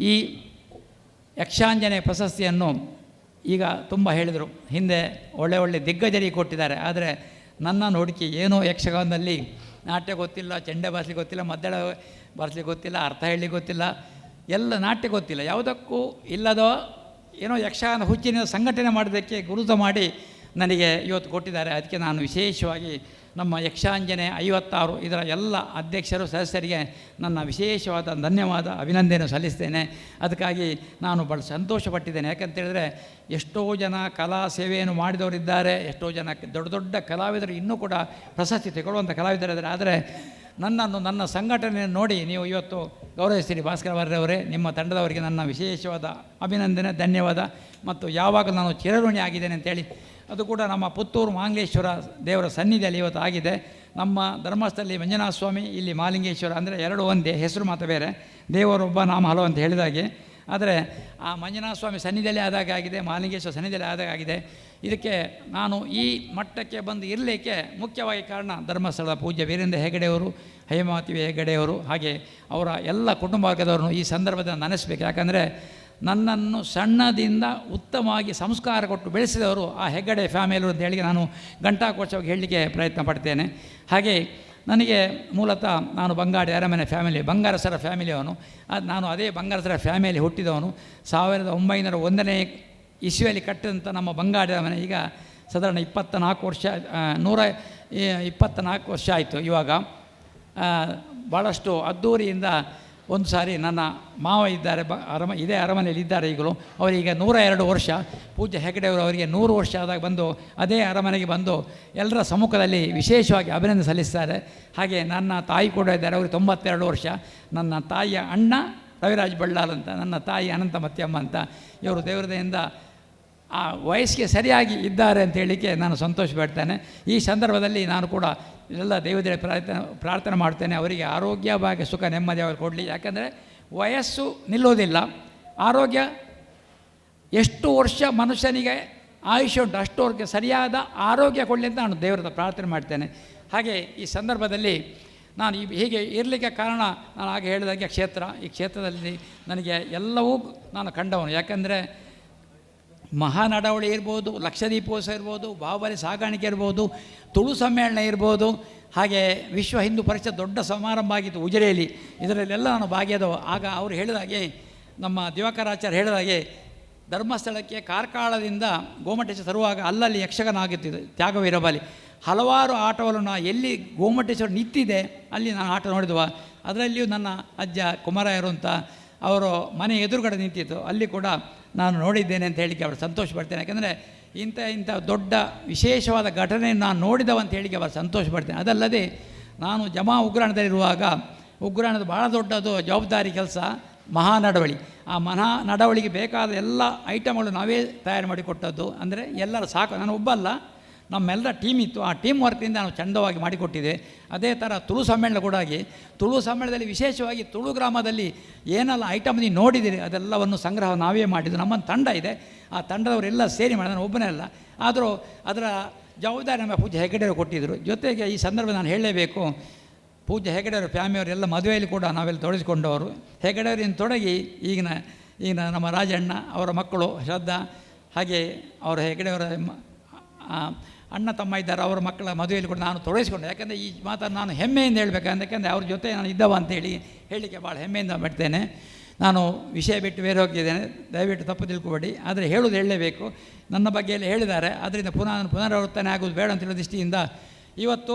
ಈ ಯಕ್ಷಾಂಜನೆ ಪ್ರಶಸ್ತಿಯನ್ನು ಈಗ ತುಂಬ ಹೇಳಿದರು. ಹಿಂದೆ ಒಳ್ಳೆ ಒಳ್ಳೆ ದಿಗ್ಗಜರಿಗೆ ಕೊಟ್ಟಿದ್ದಾರೆ. ಆದರೆ ನನ್ನನ್ನು ಹುಡುಕಿ ಏನೋ ಯಕ್ಷಗಾನದಲ್ಲಿ ನಾಟ್ಯ ಗೊತ್ತಿಲ್ಲ, ಚೆಂಡೆ ಬಾರಿಸ್ಲಿಕ್ಕೆ ಗೊತ್ತಿಲ್ಲ, ಮದ್ದಳ ಬಾರಿಸ್ಲಿಕ್ಕೆ ಗೊತ್ತಿಲ್ಲ, ಅರ್ಥ ಹೇಳಲಿಕ್ಕೆ ಗೊತ್ತಿಲ್ಲ. ಎಲ್ಲ ನಾಟ್ಯ ಗೊತ್ತಿಲ್ಲ. ಯಾವುದಕ್ಕೂ ಇಲ್ಲದೋ ಏನೋ ಯಕ್ಷಗಾನ ಹುಚ್ಚಿನ ಸಂಘಟನೆ ಮಾಡೋದಕ್ಕೆ ಗುರುತು ಮಾಡಿ ನನಗೆ ಇವತ್ತು ಕೊಟ್ಟಿದ್ದಾರೆ. ಅದಕ್ಕೆ ನಾನು ವಿಶೇಷವಾಗಿ ನಮ್ಮ ಯಕ್ಷಾಂಜನೆ ಐವತ್ತಾರು ಇದರ ಎಲ್ಲ ಅಧ್ಯಕ್ಷರು, ಸದಸ್ಯರಿಗೆ ನನ್ನ ವಿಶೇಷವಾದ ಧನ್ಯವಾದ ಅಭಿನಂದನೆ ಸಲ್ಲಿಸ್ತೇನೆ. ಅದಕ್ಕಾಗಿ ನಾನು ಭಾಳ ಸಂತೋಷಪಟ್ಟಿದ್ದೇನೆ. ಯಾಕಂತೇಳಿದ್ರೆ ಎಷ್ಟೋ ಜನ ಕಲಾ ಸೇವೆಯನ್ನು ಮಾಡಿದವರಿದ್ದಾರೆ ಎಷ್ಟೋ ಜನ ದೊಡ್ಡ ದೊಡ್ಡ ಕಲಾವಿದರು ಇನ್ನೂ ಕೂಡ ಪ್ರಶಸ್ತಿ ತಗೊಳ್ಳುವಂಥ ಕಲಾವಿದರಿದ್ದಾರೆ ಆದರೆ ನನ್ನನ್ನು, ನನ್ನ ಸಂಘಟನೆಯನ್ನು ನೋಡಿ ನೀವು ಇವತ್ತು ಗೌರವಿಸ್ತೀರಿ ಭಾಸ್ಕರ ಅವರೇ. ನಿಮ್ಮ ತಂಡದವರಿಗೆ ನನ್ನ ವಿಶೇಷವಾದ ಅಭಿನಂದನೆ, ಧನ್ಯವಾದ. ಮತ್ತು ಯಾವಾಗ ನಾನು ಚಿರಋಣಿ ಆಗಿದ್ದೇನೆ ಅಂತೇಳಿ ಅದು ಕೂಡ ನಮ್ಮ ಪುತ್ತೂರು ಮಾಂಗೇಶ್ವರ ದೇವರ ಸನ್ನಿಧಿಯಲ್ಲಿ ಇವತ್ತು ಆಗಿದೆ. ನಮ್ಮ ಧರ್ಮಸ್ಥಳದಲ್ಲಿ ಮಂಜುನಾಥ ಸ್ವಾಮಿ ಇಲ್ಲಿ ಮಾಲಿಂಗೇಶ್ವರ ಅಂದರೆ ಎರಡು ಒಂದೇ, ಹೆಸರು ಮಾತ್ರ ಬೇರೆ. ದೇವರೊಬ್ಬ ನಾಮ ಹಲೋ ಅಂತ ಹೇಳಿದಾಗೆ ಆದರೆ ಆ ಮಂಜುನಾಥ ಸ್ವಾಮಿ ಸನ್ನಿಧಿಯಲ್ಲಿ ಆದಾಗ ಆಗಿದೆ, ಮಾಲಿಂಗೇಶ್ವರ ಸನ್ನಿಧಿಯಲ್ಲಿ ಆದಾಗ ಆಗಿದೆ. ಇದಕ್ಕೆ ನಾನು ಈ ಮಟ್ಟಕ್ಕೆ ಬಂದು ಇರಲಿಕ್ಕೆ ಮುಖ್ಯವಾಗಿ ಕಾರಣ ಧರ್ಮಸ್ಥಳದ ಪೂಜ್ಯ ವೀರೇಂದ್ರ ಹೆಗಡೆಯವರು ಹೇಮಾವತಿ ಹೆಗಡೆಯವರು ಹಾಗೆ ಅವರ ಎಲ್ಲ ಕುಟುಂಬ ವರ್ಗದವರನ್ನು ಈ ಸಂದರ್ಭದಲ್ಲಿ ನೆನೆಸ್ಬೇಕು. ಯಾಕಂದರೆ ನನ್ನನ್ನು ಸಣ್ಣದಿಂದ ಉತ್ತಮವಾಗಿ ಸಂಸ್ಕಾರ ಕೊಟ್ಟು ಬೆಳೆಸಿದವರು ಆ ಹೆಗ್ಗಡೆ ಫ್ಯಾಮಿಲಿ ಅಂತ ಹೇಳಿ ನಾನು ಘಂಟಾಕೋಶವಾಗಿ ಹೇಳಲಿಕ್ಕೆ ಪ್ರಯತ್ನ ಪಡ್ತೇನೆ. ಹಾಗೆ ನನಗೆ ಮೂಲತಃ ನಾನು ಬಂಗಾಡಿ ಅರಮನೆ ಫ್ಯಾಮಿಲಿ, ಬಂಗಾರಸರ ಫ್ಯಾಮಿಲಿಯವನು ಅದು ನಾನು ಅದೇ ಬಂಗಾರಸರ ಫ್ಯಾಮಿಲಿ ಹುಟ್ಟಿದವನು. ಸಾವಿರದ ಒಂಬೈನೂರ ಒಂದನೇ ಇಸ್ವಿಯಲ್ಲಿ ಕಟ್ಟಿದಂಥ ನಮ್ಮ ಬಂಗಾಡಿ ಅರಮನೆ ಈಗ ಸಾಧಾರಣ ಇಪ್ಪತ್ತ ನಾಲ್ಕು ವರ್ಷ ನೂರ ಇಪ್ಪತ್ತ ನಾಲ್ಕು ವರ್ಷ ಆಯಿತು ಇವಾಗ. ಭಾಳಷ್ಟು ಅದ್ಧೂರಿಯಿಂದ ಒಂದು ಸಾರಿ ನನ್ನ ಮಾವ ಇದ್ದಾರೆ, ಬ, ಅರಮ, ಇದೇ ಅರಮನೆಯಲ್ಲಿ ಇದ್ದಾರೆ ಈಗಲೂ. ಅವರಿಗೆ ನೂರ ಎರಡು ವರ್ಷ. ಪೂಜ್ಯ ಹೆಗಡೆಯವರು ಅವರಿಗೆ ನೂರು ವರ್ಷ ಆದಾಗ ಬಂದು ಅದೇ ಅರಮನೆಗೆ ಬಂದು ಎಲ್ಲರ ಸಮ್ಮುಖದಲ್ಲಿ ವಿಶೇಷವಾಗಿ ಅಭಿನಂದನೆ ಸಲ್ಲಿಸ್ತಾರೆ. ಹಾಗೆ ನನ್ನ ತಾಯಿ ಕೂಡ ಇದ್ದಾರೆ, ಅವರಿಗೆ ತೊಂಬತ್ತೆರಡು ವರ್ಷ. ನನ್ನ ತಾಯಿಯ ಅಣ್ಣ ರವಿರಾಜ್ ಬಳ್ಳಾಲ್ ಅಂತ, ನನ್ನ ತಾಯಿ ಅನಂತ ಮತ್ಯಮ್ಮ ಅಂತ. ಇವರು ದೇವರದೆಯಿಂದ ಆ ವಯಸ್ಸಿಗೆ ಸರಿಯಾಗಿ ಇದ್ದಾರೆ ಅಂತ ಹೇಳಲಿಕ್ಕೆ ನಾನು ಸಂತೋಷ ಪಡ್ತೇನೆ ಈ ಸಂದರ್ಭದಲ್ಲಿ ನಾನು ಕೂಡ ಎಲ್ಲ ದೇವದೇವ ಪ್ರಾರ್ಥನೆ ಪ್ರಾರ್ಥನೆ ಮಾಡ್ತೇನೆ. ಅವರಿಗೆ ಆರೋಗ್ಯ ಭಾಗ್ಯ, ಸುಖ, ನೆಮ್ಮದಿ ಅವರು ಕೊಡಲಿ. ಯಾಕಂದರೆ ವಯಸ್ಸು ನಿಲ್ಲೋದಿಲ್ಲ. ಆರೋಗ್ಯ ಎಷ್ಟು ವರ್ಷ ಮನುಷ್ಯನಿಗೆ ಆಯುಷ್ಯ ಉಂಟು, ಅಷ್ಟು ಸರಿಯಾದ ಆರೋಗ್ಯ ಕೊಡಲಿ ಅಂತ ನಾನು ದೇವರದ ಪ್ರಾರ್ಥನೆ ಮಾಡ್ತೇನೆ. ಹಾಗೆ ಈ ಸಂದರ್ಭದಲ್ಲಿ ನಾನು ಹೀಗೆ ಇರಲಿಕ್ಕೆ ಕಾರಣ ನಾನು ಹಾಗೆ ಹೇಳಿದಾಗೆ ಕ್ಷೇತ್ರ. ಈ ಕ್ಷೇತ್ರದಲ್ಲಿ ನನಗೆ ಎಲ್ಲವೂ ನಾನು ಕಂಡವನು. ಯಾಕಂದರೆ ಮಹಾನಡವಳಿ ಇರ್ಬೋದು ಲಕ್ಷದೀಪೋತ್ಸವ ಇರ್ಬೋದು, ಬಾಹುಬಲಿ ಸಾಗಾಣಿಕೆ ಇರ್ಬೋದು, ತುಳು ಸಮ್ಮೇಳನ ಇರ್ಬೋದು, ಹಾಗೆ ವಿಶ್ವ ಹಿಂದೂ ಪರಿಷತ್ ದೊಡ್ಡ ಸಮಾರಂಭ ಆಗಿತ್ತು ಉಜಿರೆಯಲ್ಲಿ. ಇದರಲ್ಲೆಲ್ಲ ನಾನು ಭಾಗಿಯಾದವು. ಆಗ ಅವರು ಹೇಳಿದಾಗೆ ನಮ್ಮ ದಿವಾಕರಾಚಾರ್ಯ ಹೇಳಿದಾಗೆ ಧರ್ಮಸ್ಥಳಕ್ಕೆ ಕಾರ್ಕಾಳದಿಂದ ಗೋಮಟೇಶ ತರುವಾಗ ಅಲ್ಲಲ್ಲಿ ಯಕ್ಷಗಾನ ಆಗುತ್ತಿದೆ ತ್ಯಾಗವೀರಬಲಿ ಹಲವಾರು ಆಟವನ್ನು ಎಲ್ಲಿ ಗೋಮಟೇಶ್ವರ ನಿಂತಿದೆ, ಅಲ್ಲಿ ನಾನು ಆಟ ನೋಡಿದ್ವ. ಅದರಲ್ಲಿಯೂ ನನ್ನ ಅಜ್ಜ ಕುಮಾರ ಅಂತ, ಅವರು ಮನೆ ಎದುರುಗಡೆ ನಿಂತಿತ್ತು. ಅಲ್ಲಿ ಕೂಡ ನಾನು ನೋಡಿದ್ದೇನೆ ಅಂತ ಹೇಳಿಕ್ಕೆ ಅವರು ಸಂತೋಷ ಪಡ್ತೇನೆ. ಯಾಕೆಂದರೆ ಇಂಥ ಇಂಥ ದೊಡ್ಡ ವಿಶೇಷವಾದ ಘಟನೆಯನ್ನು ನಾನು ನೋಡಿದವ ಅಂತ ಹೇಳಿಕೆ ಅವರು ಸಂತೋಷ ಪಡ್ತೇನೆ. ಅದಲ್ಲದೆ ನಾನು ಜಮಾ ಉಗ್ರಾಣದಲ್ಲಿರುವಾಗ, ಉಗ್ರಾಣದ ಭಾಳ ದೊಡ್ಡದು ಜವಾಬ್ದಾರಿ ಕೆಲಸ, ಮಹಾ ನಡವಳಿ. ಆ ಮಹಾ ನಡವಳಿಗೆ ಬೇಕಾದ ಎಲ್ಲ ಐಟಮ್ಗಳು ನಾವೇ ತಯಾರು ಮಾಡಿಕೊಟ್ಟದ್ದು. ಅಂದರೆ ಎಲ್ಲರ ಸಾಕು. ನಾನು ಒಬ್ಬಲ್ಲ ನಮ್ಮೆಲ್ಲರ ಟೀಮ್ ಇತ್ತು. ಆ ಟೀಮ್ ವರ್ಕಿಂದ ನಾವು ಚಂದವಾಗಿ ಮಾಡಿಕೊಟ್ಟಿದೆ. ಅದೇ ಥರ ತುಳು ಸಮ್ಮೇಳನ ಕೂಡ ಆಗಿ, ತುಳು ಸಮ್ಮೇಳನದಲ್ಲಿ ವಿಶೇಷವಾಗಿ ತುಳು ಗ್ರಾಮದಲ್ಲಿ ಏನೆಲ್ಲ ಐಟಮ್ ನೀವು ನೋಡಿದ್ದೀರಿ ಅದೆಲ್ಲವನ್ನು ಸಂಗ್ರಹ ನಾವೇ ಮಾಡಿದ್ದು. ನಮ್ಮೊಂದು ತಂಡ ಇದೆ. ಆ ತಂಡದವರೆಲ್ಲ ಸೇರಿ ಮಾಡಿ ನಾನು ಒಬ್ಬನೇ ಅಲ್ಲ. ಆದರೂ ಅದರ ಜವಾಬ್ದಾರಿ ನಮ್ಮ ಪೂಜೆ ಹೆಗಡೆಯವರು ಕೊಟ್ಟಿದ್ದರು ಜೊತೆಗೆ ಈ ಸಂದರ್ಭ ನಾನು ಹೇಳಲೇಬೇಕು, ಪೂಜ್ಯ ಹೆಗಡೆಯವರು ಫ್ಯಾಮಿಲಿಯವರೆಲ್ಲ ಮದುವೆಯಲ್ಲಿ ಕೂಡ ನಾವೆಲ್ಲ ತೊಡಗಿಸಿಕೊಂಡವರು. ಹೆಗಡೆಯವರಿಂದ ತೊಡಗಿ ಈಗಿನ ಈಗಿನ ನಮ್ಮ ರಾಜಣ್ಣ, ಅವರ ಮಕ್ಕಳು ಶ್ರದ್ಧಾ, ಹಾಗೆ ಅವರ ಹೆಗಡೆಯವರ ಅಣ್ಣ ತಮ್ಮ ಇದ್ದಾರೆ, ಅವರ ಮಕ್ಕಳ ಮದುವೆಯಲ್ಲಿ ಕೂಡ ನಾನು ತೊಡಗಿಸಿಕೊಂಡೆ. ಯಾಕಂದರೆ ಈ ಮಾತನ್ನು ನಾನು ಹೆಮ್ಮೆಯಿಂದ ಹೇಳಬೇಕು ಯಾಕೆಂದರೆ ಅವ್ರ ಜೊತೆ ನಾನು ಇದ್ದವ ಅಂತೇಳಿ ಹೇಳಲಿಕ್ಕೆ ಭಾಳ ಹೆಮ್ಮೆಯಿಂದ ಮಾಡ್ತೇನೆ ನಾನು ವಿಷಯ ಬಿಟ್ಟು ಬೇರೆ ಹೋಗಿದ್ದೇನೆ. ದಯವಿಟ್ಟು ತಪ್ಪು ತಿಳ್ಕೊಬೇಡಿ. ಆದರೆ ಹೇಳೋದು ಹೇಳಲೇಬೇಕು. ನನ್ನ ಬಗ್ಗೆ ಎಲ್ಲ ಹೇಳಿದ್ದಾರೆ. ಅದರಿಂದ ಪುನಃ ನಾನು ಪುನರಾವರ್ತನೆ ಆಗೋದು ಬೇಡ ಅಂತ ಹೇಳೋ ದೃಷ್ಟಿಯಿಂದ ಇವತ್ತು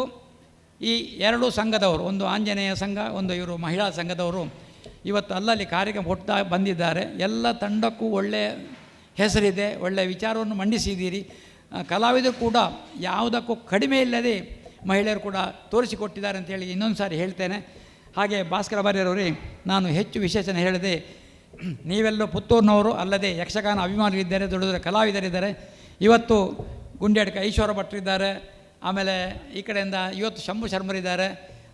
ಈ ಎರಡೂ ಸಂಘದವರು, ಒಂದು ಆಂಜನೇಯ ಸಂಘ, ಒಂದು ಇವರು ಮಹಿಳಾ ಸಂಘದವರು ಇವತ್ತು ಅಲ್ಲಲ್ಲಿ ಕಾರ್ಯಕ್ರಮ ಕೊಡ್ತಾ ಬಂದಿದ್ದಾರೆ. ಎಲ್ಲ ತಂಡಕ್ಕೂ ಒಳ್ಳೆಯ ಹೆಸರಿದೆ ಒಳ್ಳೆಯ ವಿಚಾರವನ್ನು ಮಂಡಿಸಿದ್ದೀರಿ. ಕಲಾವಿದರು ಕೂಡ ಯಾವುದಕ್ಕೂ ಕಡಿಮೆ ಇಲ್ಲದೆ ಮಹಿಳೆಯರು ಕೂಡ ತೋರಿಸಿಕೊಟ್ಟಿದ್ದಾರೆ ಅಂತೇಳಿ ಇನ್ನೊಂದು ಸಾರಿ ಹೇಳ್ತೇನೆ. ಹಾಗೆ ಭಾಸ್ಕರ ಬಾರ್ಯರವರೇ, ನಾನು ಹೆಚ್ಚು ವಿಶೇಷಣೆ ಹೇಳಿದೆ, ನೀವೆಲ್ಲೂ ಪುತ್ತೂರಿನವರು ಅಲ್ಲದೆ ಯಕ್ಷಗಾನ ಅಭಿಮಾನಿಗಳಿದ್ದಾರೆ, ದೊಡ್ಡ ದೊಡ್ಡ ಕಲಾವಿದರಿದ್ದಾರೆ. ಇವತ್ತು ಗುಂಡ್ಯಾಡ್ಕ ಈಶ್ವರ ಭಟ್ರಿದ್ದಾರೆ ಆಮೇಲೆ ಈ ಕಡೆಯಿಂದ ಇವತ್ತು ಶಂಭು ಶರ್ಮರಿದ್ದಾರೆ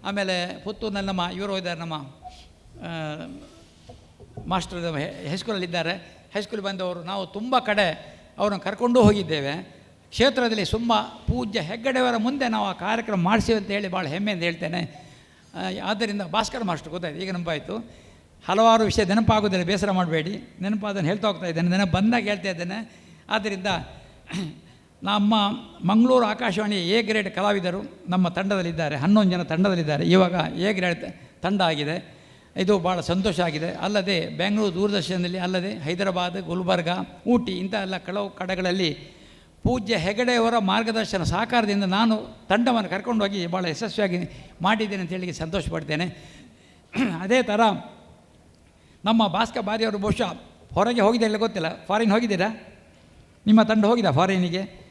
ಆಮೇಲೆ ಪುತ್ತೂರಿನಲ್ಲಿ ನಮ್ಮ ಇವರು ಇದ್ದಾರೆ, ನಮ್ಮ ಮಾಸ್ಟರ್ ಹೈಸ್ಕೂಲಲ್ಲಿದ್ದಾರೆ. ಹೈಸ್ಕೂಲ್ ಬಂದವರು ನಾವು ತುಂಬ ಕಡೆ ಅವ್ರನ್ನ ಕರ್ಕೊಂಡು ಹೋಗಿದ್ದೇವೆ. ಕ್ಷೇತ್ರದಲ್ಲಿ ಸುಮ್ಮ ಪೂಜ್ಯ ಹೆಗ್ಗಡೆಯವರ ಮುಂದೆ ನಾವು ಆ ಕಾರ್ಯಕ್ರಮ ಮಾಡಿಸಿವೆ ಅಂತ ಹೇಳಿ ಭಾಳ ಹೆಮ್ಮೆಯಿಂದ ಹೇಳ್ತೇನೆ. ಆ, ಆದ್ದರಿಂದ ಭಾಸ್ಕರ್ ಮಾಸ್ಟರ್ ಗೊತ್ತಾಯ್ತು ಈಗ ನೆನಪಾಯಿತು. ಹಲವಾರು ವಿಷಯ ನೆನಪಾಗೋದಿಲ್ಲ ಬೇಸರ ಮಾಡಬೇಡಿ. ನೆನಪಾದನ್ನು ಹೇಳ್ತಾ ಹೋಗ್ತಾ ಇದ್ದೇನೆ ನೆನಪು ಬಂದಾಗ ಹೇಳ್ತಾ ಇದ್ದೇನೆ. ಆದ್ದರಿಂದ ನಮ್ಮ ಮಂಗಳೂರು ಆಕಾಶವಾಣಿ ಎ ಗ್ರೇಡ್ ಕಲಾವಿದರು ನಮ್ಮ ತಂಡದಲ್ಲಿದ್ದಾರೆ ಹನ್ನೊಂದು ಜನ ತಂಡದಲ್ಲಿದ್ದಾರೆ. ಇವಾಗ ಎ ಗ್ರೇಡ್ ತಂಡ ಆಗಿದೆ. ಇದು ಭಾಳ ಸಂತೋಷ ಆಗಿದೆ. ಅಲ್ಲದೆ ಬೆಂಗಳೂರು ದೂರದರ್ಶನದಲ್ಲಿ ಅಲ್ಲದೆ ಹೈದರಾಬಾದ್ ಗುಲ್ಬರ್ಗ ಊಟಿ ಇಂಥ ಎಲ್ಲ ಕೆಲವು ಕಡೆಗಳಲ್ಲಿ ಪೂಜ್ಯ ಹೆಗಡೆಯವರ ಮಾರ್ಗದರ್ಶನ ಸಹಕಾರದಿಂದ ನಾನು ತಂಡವನ್ನು ಕರ್ಕೊಂಡೋಗಿ ಭಾಳ ಯಶಸ್ವಿಯಾಗಿ ಮಾಡಿದ್ದೇನೆ ಅಂತ ಹೇಳಿ ಸಂತೋಷ ಪಡ್ತೇನೆ ಅದೇ ಥರ ನಮ್ಮ ಭಾಸ್ಕರ್ ಬಾರಿಯವರು ಬಹುಶಃ ಹೊರಗೆ ಹೋಗಿದ್ದಿಲ್ಲ ಗೊತ್ತಿಲ್ಲ? ಫಾರಿನ್ ಹೋಗಿದ್ದೀರಾ? ನಿಮ್ಮ ತಂಡ ಹೋಗಿದೆ ಫಾರಿನಿಗೆ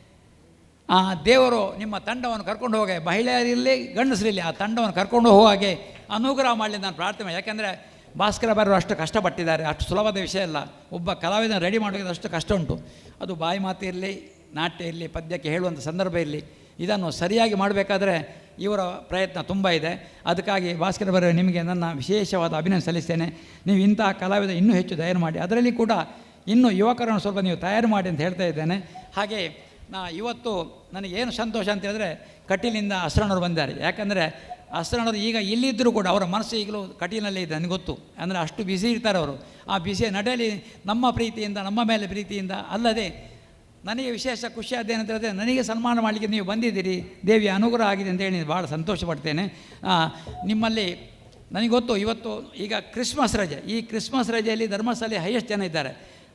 ಆ ದೇವರು ನಿಮ್ಮ ತಂಡವನ್ನು ಕರ್ಕೊಂಡು ಹೋಗಿ, ಮಹಿಳೆಯರಿರಲಿ, ಗಂಡಸರಿರಲಿ ಆ ತಂಡವನ್ನು ಕರ್ಕೊಂಡು ಹೋಗುವಾಗೆ ಅನುಗ್ರಹ ಮಾಡಲಿ ನಾನು ಪ್ರಾರ್ಥನೆ. ಯಾಕೆಂದರೆ ಭಾಸ್ಕರ ಬಾರರು ಅಷ್ಟು ಕಷ್ಟಪಟ್ಟಿದ್ದಾರೆ. ಅಷ್ಟು ಸುಲಭದ ವಿಷಯ ಅಲ್ಲ. ಒಬ್ಬ ಕಲಾವಿದನ ರೆಡಿ ಮಾಡೋದು ಅಷ್ಟು ಕಷ್ಟ ಉಂಟು. ಅದು ಬಾಯಿ ಮಾತಿರಲಿ ನಾಟ್ಯ ಇರಲಿ, ಪದ್ಯಕ್ಕೆ ಹೇಳುವಂಥ ಸಂದರ್ಭ ಇರಲಿ, ಇದನ್ನು ಸರಿಯಾಗಿ ಮಾಡಬೇಕಾದ್ರೆ ಇವರ ಪ್ರಯತ್ನ ತುಂಬ ಇದೆ. ಅದಕ್ಕಾಗಿ ಭಾಸ್ಕರ ಬರ ನಿಮಗೆ ನನ್ನ ವಿಶೇಷವಾದ ಅಭಿನಂದನೆ ಸಲ್ಲಿಸ್ತೇನೆ. ನೀವು ಇಂತಹ ಕಲಾವಿದ ಇನ್ನೂ ಹೆಚ್ಚು ತಯಾರು ಮಾಡಿ, ಅದರಲ್ಲಿ ಕೂಡ ಇನ್ನೂ ಯುವಕರನ್ನು ಸ್ವಲ್ಪ ನೀವು ತಯಾರು ಮಾಡಿ ಅಂತ ಹೇಳ್ತಾ ಇದ್ದೇನೆ. ಹಾಗೆ ನಾ ಇವತ್ತು ನನಗೇನು ಸಂತೋಷ ಅಂತ ಹೇಳಿದ್ರೆ ಕಟೀಲಿನಿಂದ ಅಸ್ರಣರು ಬಂದಿದ್ದಾರೆ ಯಾಕಂದರೆ ಅಸ್ರಣರು ಈಗ ಇಲ್ಲಿದ್ದರೂ ಕೂಡ ಅವರ ಮನಸ್ಸು ಈಗಲೂ ಕಟೀಲಲ್ಲೇ ಇದೆ ನನಗೆ ಗೊತ್ತು. ಅಂದರೆ ಅಷ್ಟು ಬಿಸಿ ಇರ್ತಾರೆ ಅವರು. ಆ ಬಿಸಿಯ ನಡೆಯಲ್ಲಿ ನಮ್ಮ ಪ್ರೀತಿಯಿಂದ, ನಮ್ಮ ಮೇಲೆ ಪ್ರೀತಿಯಿಂದ ಅಲ್ಲದೆ ನನಗೆ ವಿಶೇಷ ಖುಷಿ ಹೇಳಿದ್ರೆ, ನನಗೆ ಸನ್ಮಾನ ಮಾಡಲಿಕ್ಕೆ ನೀವು ಬಂದಿದ್ದೀರಿ, ದೇವಿಯ ಅನುಗ್ರಹ ಆಗಿದೆ ಅಂತ ಹೇಳಿ ಭಾಳ ಸಂತೋಷ ಪಡ್ತೇನೆ. ನಿಮ್ಮಲ್ಲಿ ನನಗೆ ಗೊತ್ತು, ಇವತ್ತು ಈಗ ಕ್ರಿಸ್ಮಸ್ ರಜೆ. ಈ ಕ್ರಿಸ್ಮಸ್ ರಜೆಯಲ್ಲಿ ಧರ್ಮಸ್ಥಳ ಹೈಯೆಸ್ಟ್ ಜನ ಇದ್ದಾರೆ.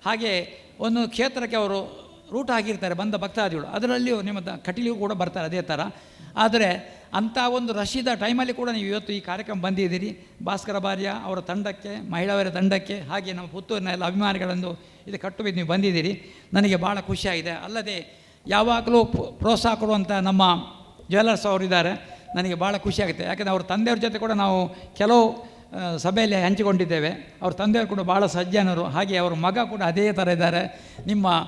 ಹಾಗೆ ಒಂದು ಕ್ಷೇತ್ರಕ್ಕೆ ಅವರು ರೂಟ್ ಆಗಿರ್ತಾರೆ ಬಂದ ಭಕ್ತಾದಿಗಳು. ಅದರಲ್ಲಿಯೂ ನಿಮ್ಮ ಕಟೀಲಿಗೂ ಕೂಡ ಬರ್ತಾರೆ ಅದೇ ಥರ ಆದರೆ ಅಂಥ ಒಂದು ರಶೀದ ಟೈಮಲ್ಲಿ ಕೂಡ ನೀವು ಇವತ್ತು ಈ ಕಾರ್ಯಕ್ರಮ ಬಂದಿದ್ದೀರಿ. ಭಾಸ್ಕರ ಭಾರ್ಯ ಅವರ ತಂಡಕ್ಕೆ ಮಹಿಳೆಯರ ತಂಡಕ್ಕೆ, ಹಾಗೆ ನಮ್ಮ ಪುತ್ತೂರಿನ ಎಲ್ಲ ಅಭಿಮಾನಿಗಳನ್ನು ಇದು ಕಟ್ಟು ನೀವು ಬಂದಿದ್ದೀರಿ. ನನಗೆ ಭಾಳ ಖುಷಿಯಾಗಿದೆ. ಅಲ್ಲದೆ ಯಾವಾಗಲೂ ಪ್ರೋ- ಪ್ರೋತ್ಸಾಹ ಕೊಡುವಂಥ ನಮ್ಮ ಜ್ಯುವೆಲರ್ಸ್ ಅವರು ಇದ್ದಾರೆ. ನನಗೆ ಭಾಳ ಖುಷಿಯಾಗುತ್ತೆ. ಯಾಕಂದರೆ ಅವ್ರ ತಂದೆಯವ್ರ ಜೊತೆ ಕೂಡ ನಾವು ಕೆಲವು ಸಭೆಯಲ್ಲಿ ಹಂಚಿಕೊಂಡಿದ್ದೇವೆ. ಅವ್ರ ತಂದೆಯವರು ಕೂಡ ಭಾಳ ಸಜ್ಜನರು. ಹಾಗೆ ಅವ್ರ ಮಗ ಕೂಡ ಅದೇ ಥರ ಇದ್ದಾರೆ. ನಿಮ್ಮ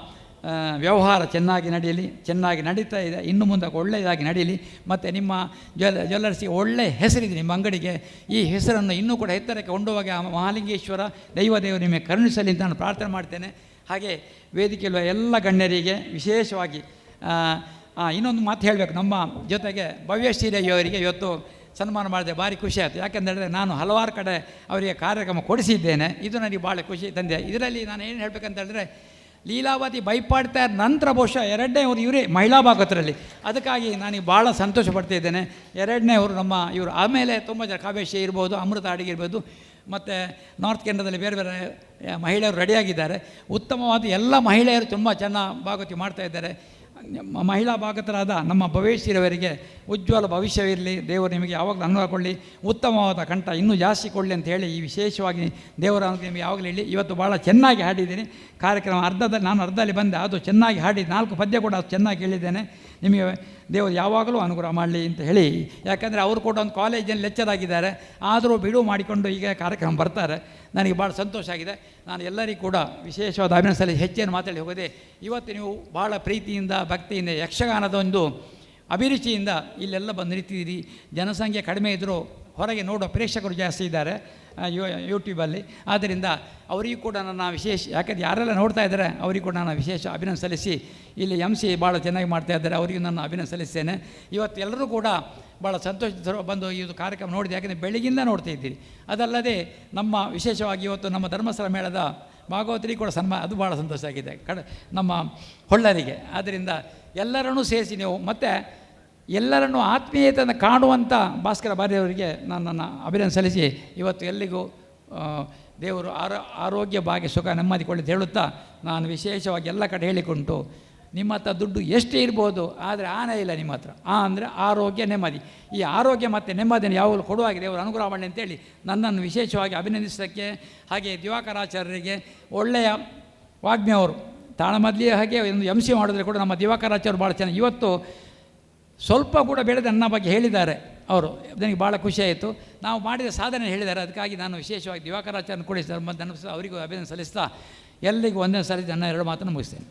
ವ್ಯವಹಾರ ಚೆನ್ನಾಗಿ ನಡೆಯಲಿ, ಚೆನ್ನಾಗಿ ನಡೀತಾ ಇದೆ, ಇನ್ನು ಮುಂದೆ ಒಳ್ಳೆಯದಾಗಿ ನಡೀಲಿ ಮತ್ತು ನಿಮ್ಮ ಜ್ವೆಲ್ ಜ್ಯುವೆಲ್ಲರ್ಸಿಗೆ ಒಳ್ಳೆಯ ಹೆಸರಿದೆ ನಿಮ್ಮ ಅಂಗಡಿಗೆ. ಈ ಹೆಸರನ್ನು ಇನ್ನೂ ಕೂಡ ಎತ್ತರಕ್ಕೆ ಕೊಂಡೋಗಿ ಆ ಮಹಾಲಿಂಗೇಶ್ವರ ದೈವದೇವರು ನಿಮಗೆ ಕರುಣಿಸಲಿ ಅಂತ ನಾನು ಪ್ರಾರ್ಥನೆ ಮಾಡ್ತೇನೆ. ಹಾಗೆ ವೇದಿಕೆಯಲ್ಲಿರುವ ಎಲ್ಲ ಗಣ್ಯರಿಗೆ ವಿಶೇಷವಾಗಿ ಇನ್ನೊಂದು ಮಾತು ಹೇಳಬೇಕು. ನಮ್ಮ ಜೊತೆಗೆ ಭವ್ಯಶ್ರೀರಯ್ಯವರಿಗೆ ಇವತ್ತು ಸನ್ಮಾನ ಮಾಡಿದೆ ಭಾರಿ ಖುಷಿ ಆಯಿತು. ಯಾಕೆಂದರೆ ನಾನು ಹಲವಾರು ಕಡೆ ಅವರಿಗೆ ಕಾರ್ಯಕ್ರಮ ಕೊಡಿಸಿದ್ದೇನೆ. ಇದು ನನಗೆ ಭಾಳ ಖುಷಿ ತಂದೆ ಇದರಲ್ಲಿ ನಾನು ಏನು ಹೇಳಬೇಕಂತ ಹೇಳಿದ್ರೆ ಲೀಲಾವತಿ ಬೈಪಾಡ್ತಾ ನಂತರ ಬಹುಶಃ ಎರಡನೇ ಅವರು ಇವರೇ ಮಹಿಳಾ ಭಾಗತರಲ್ಲಿ ಅದಕ್ಕಾಗಿ ನನಗೆ ಭಾಳ ಸಂತೋಷ ಪಡ್ತಾ ಇದ್ದೇನೆ. ಎರಡನೇ ಅವರು ನಮ್ಮ ಇವರು ಆಮೇಲೆ ತುಂಬ ಜನ ಕಾವ್ಯಶ್ರೀ ಇರ್ಬೋದು, ಅಮೃತ ಅಡಿಗೆ ಇರ್ಬೋದು, ಮತ್ತು ನಾರ್ತ್ ಕೇಂದ್ರದಲ್ಲಿ ಬೇರೆ ಬೇರೆ ಮಹಿಳೆಯರು ರೆಡಿಯಾಗಿದ್ದಾರೆ ಉತ್ತಮವಾದ ಎಲ್ಲ ಮಹಿಳೆಯರು ತುಂಬ ಚೆನ್ನಾಗಿ ಭಾಗವತಿ ಮಾಡ್ತಾ ಇದ್ದಾರೆ. ಮಹಿಳಾ ಭಾಗತರಾದ ನಮ್ಮ ಭವಿಷ್ಯರವರಿಗೆ ಉಜ್ವಲ ಭವಿಷ್ಯವಿರಲಿ. ದೇವರು ನಿಮಗೆ ಯಾವಾಗಲೂ ಅನುಗ್ರಹ ಕೊಡಲಿ. ಉತ್ತಮವಾದ ಕಂಠ ಇನ್ನೂ ಜಾಸ್ತಿ ಕೊಡಲಿ ಅಂತ ಹೇಳಿ ಈ ವಿಶೇಷವಾಗಿ ದೇವರ ನಿಮಗೆ ಯಾವಾಗಲೂ ಹೇಳಿ. ಇವತ್ತು ಭಾಳ ಚೆನ್ನಾಗಿ ಹಾಡಿದ್ದೀನಿ. ಕಾರ್ಯಕ್ರಮ ಅರ್ಧದಲ್ಲಿ ನಾನು ಅರ್ಧದಲ್ಲಿ ಬಂದೆ ಅದು ಚೆನ್ನಾಗಿ ಹಾಡಿ, ನಾಲ್ಕು ಪದ್ಯ ಕೂಡ ಅದು ಚೆನ್ನಾಗಿ ಹೇಳಿದ್ದೇನೆ. ನಿಮಗೆ ದೇವರು ಯಾವಾಗಲೂ ಅನುಗ್ರಹ ಮಾಡಲಿ ಅಂತ ಹೇಳಿ. ಯಾಕಂದರೆ ಅವರು ಕೂಡ ಒಂದು ಕಾಲೇಜಲ್ಲಿ ಲೆಕ್ಚರ್ ಆಗಿದ್ದಾರೆ. ಆದರೂ ಬಿಡುವು ಮಾಡಿಕೊಂಡು ಈಗ ಕಾರ್ಯಕ್ರಮ ಬರ್ತಾರೆ. ನನಗೆ ಭಾಳ ಸಂತೋಷ ಆಗಿದೆ. ನಾನು ಎಲ್ಲರಿಗೂ ಕೂಡ ವಿಶೇಷವಾದ ಅಭಿನಂದನೆ ಹೆಚ್ಚೇನು ಮಾತಾಡಿ ಹೋಗದೆ, ಇವತ್ತು ನೀವು ಭಾಳ ಪ್ರೀತಿಯಿಂದ, ಭಕ್ತಿಯಿಂದ, ಯಕ್ಷಗಾನದ ಒಂದು ಅಭಿರುಚಿಯಿಂದ ಇಲ್ಲೆಲ್ಲ ಬಂದು ನಿಂತಿದ್ದೀರಿ. ಜನಸಂಖ್ಯೆ ಕಡಿಮೆ ಇದ್ದರೂ ಹೊರಗೆ ನೋಡುವ ಪ್ರೇಕ್ಷಕರು ಜಾಸ್ತಿ ಇದ್ದಾರೆ ಯೂ ಯೂಟ್ಯೂಬಲ್ಲಿ ಆದ್ದರಿಂದ ಅವರಿಗೂ ಕೂಡ ನನ್ನ ವಿಶೇಷ, ಯಾಕಂದ್ರೆ ಯಾರೆಲ್ಲ ನೋಡ್ತಾ ಇದ್ದಾರೆ, ಅವರಿಗೂ ಕೂಡ ನಾನು ವಿಶೇಷ ಅಭಿನಂದನೆ ಸಲ್ಲಿಸಿ, ಇಲ್ಲಿ ಎಂ ಸಿ ಭಾಳ ಚೆನ್ನಾಗಿ ಮಾಡ್ತಾ ಇದ್ದಾರೆ, ಅವರಿಗೂ ನಾನು ಅಭಿನಂದನೆ ಸಲ್ಲಿಸ್ತೇನೆ. ಇವತ್ತು ಎಲ್ಲರೂ ಕೂಡ ಭಾಳ ಸಂತೋಷ ಬಂದು ಇದು ಕಾರ್ಯಕ್ರಮ ನೋಡಿದೆ, ಯಾಕಂದರೆ ಬೆಳಗಿಂದ ನೋಡ್ತಾ ಇದ್ದೀರಿ. ಅದಲ್ಲದೆ ನಮ್ಮ ವಿಶೇಷವಾಗಿ ಇವತ್ತು ನಮ್ಮ ಧರ್ಮಸ್ಥಳ ಮೇಳದ ಭಾಗವತರಿಗೆ ಕೂಡ ಸನ್ಮಾನ ಅದು ಭಾಳ ಸಂತೋಷ ಆಗಿದೆ. ಕಡ ನಮ್ಮ ಹೊಳ್ಳರಿಗೆ. ಆದ್ದರಿಂದ ಎಲ್ಲರನ್ನೂ ಸೇರಿಸಿ ನೀವು, ಮತ್ತು ಎಲ್ಲರನ್ನೂ ಆತ್ಮೀಯತೆಯನ್ನು ಕಾಣುವಂಥ ಭಾಸ್ಕರ ಬಾರಿಯವರಿಗೆ ನಾನು ನನ್ನ ಅಭಿನಂದನೆ ಸಲ್ಲಿಸಿ ಇವತ್ತು ಎಲ್ಲಿಗೂ ದೇವರು ಆರೋ, ಆರೋಗ್ಯ ಭಾಗ್ಯ ಸುಖ ನೆಮ್ಮದಿ ಕೊಳ್ಳಿ ಹೇಳುತ್ತಾ ನಾನು ವಿಶೇಷವಾಗಿ ಎಲ್ಲ ಕಡೆ ಹೇಳಿಕೊಂಡು ನಿಮ್ಮ ಹತ್ರ ದುಡ್ಡು ಎಷ್ಟೇ ಇರ್ಬೋದು, ಆದರೆ ಆನೆ ಇಲ್ಲ ನಿಮ್ಮ ಹತ್ರ. ಆ ಅಂದರೆ ಆರೋಗ್ಯ ನೆಮ್ಮದಿ. ಈ ಆರೋಗ್ಯ ಮತ್ತು ನೆಮ್ಮದಿಯನ್ನು ಯಾವಾಗಲೂ ಕೊಡುವಾಗಿದೆ ದೇವರು ಅನುಗ್ರಹ ಮಾಡಿ ಅಂತೇಳಿ ನನ್ನನ್ನು ವಿಶೇಷವಾಗಿ ಅಭಿನಂದಿಸೋಕ್ಕೆ ಹಾಗೆ ದಿವಾಕರಾಚಾರ್ಯರಿಗೆ ಒಳ್ಳೆಯ ವಾಗ್ಮಿಯವರು ತಾಳಮದ್ಲಿಯ ಹಾಗೆ ಒಂದು ಎಂ ಸಿ ಮಾಡಿದ್ರೆ ಕೂಡ ನಮ್ಮ ದಿವಾಕರಾಚಾರ್ಯರು ಭಾಳ ಚೆನ್ನಾಗಿ. ಇವತ್ತು ಸ್ವಲ್ಪ ಕೂಡ ಬೆಳೆದ ನನ್ನ ಬಗ್ಗೆ ಹೇಳಿದ್ದಾರೆ ಅವರು. ನನಗೆ ಭಾಳ ಖುಷಿಯಾಯಿತು ನಾವು ಮಾಡಿದ ಸಾಧನೆ ಹೇಳಿದ್ದಾರೆ. ಅದಕ್ಕಾಗಿ ನಾನು ವಿಶೇಷವಾಗಿ ದಿವಾಕರಾಚಾರ್ಯ ಕೂಡ ಧರ್ಮ ಅವರಿಗೂ ಅಭಿನಂದನೆ ಸಲ್ಲಿಸ್ತಾ ಎಲ್ಲರಿಗೂ ಒಂದನೇ ಸಲ ನನ್ನ ಎರಡು ಮಾತನ್ನು ಮುಗಿಸ್ತೇನೆ.